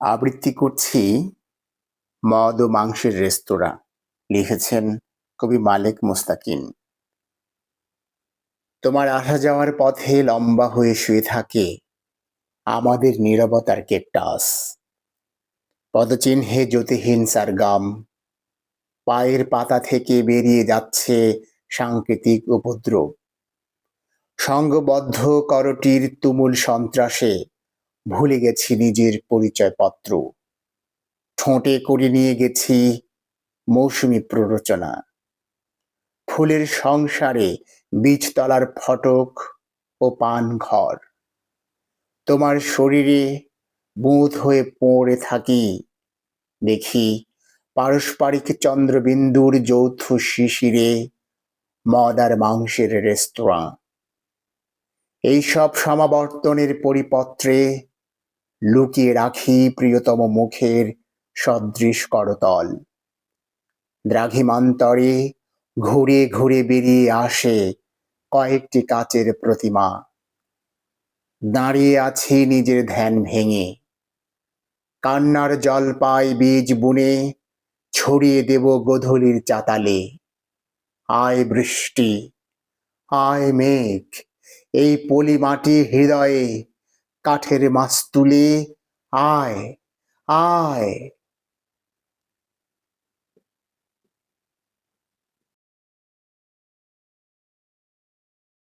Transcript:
আবৃত্তি করছি মদ ও মাংসের রেস্তোরাঁ। লিখেছেন কবি মালেক মোস্তাকিন তোমার আসা যাওয়ার পথে লম্বা হয়ে শুয়ে থাকে আমাদের নীরবতার কেকটাস। পদচিহ্নে জ্যোতিহীন সারগাম। পায়ের পাতা থেকে বেরিয়ে যাচ্ছে সাংকেতিক উপদ্রব। সঙ্গবদ্ধ করটির তুমুল সন্ত্রাসে ভুলে গেছি নিজের পরিচয়পত্র। ঠোঁটে করে নিয়ে গেছি মৌসুমি প্ররোচনা। ফুলের সংসারে বীজতলার ফটক ও পান ঘর তোমার শরীরে বুঁদ হয়ে পড়ে থাকি। দেখি পারস্পরিক চন্দ্রবিন্দুর যৌথ শিশিরে মদ আর মাংসের রেস্তোরাঁ। এইসব সমাবর্তনের পরিপত্রে লুকিয়ে রাখি প্রিয়তম মুখের সদৃশ করতল। দ্রাঘিমান্তরে ঘুরে ঘুরে বেরিয়ে আসে কয়েকটি কাচের প্রতিমা। দাঁড়িয়ে আছি নিজের ধ্যান ভেঙে। কান্নার জল পাই বীজ বুনে, ছড়িয়ে দেব গোধূলির চাতালে। আয় বৃষ্টি, আয় মেঘ, এই পলি মাটি হৃদয়ে কাঠের মাছ তুলে আয় আয়।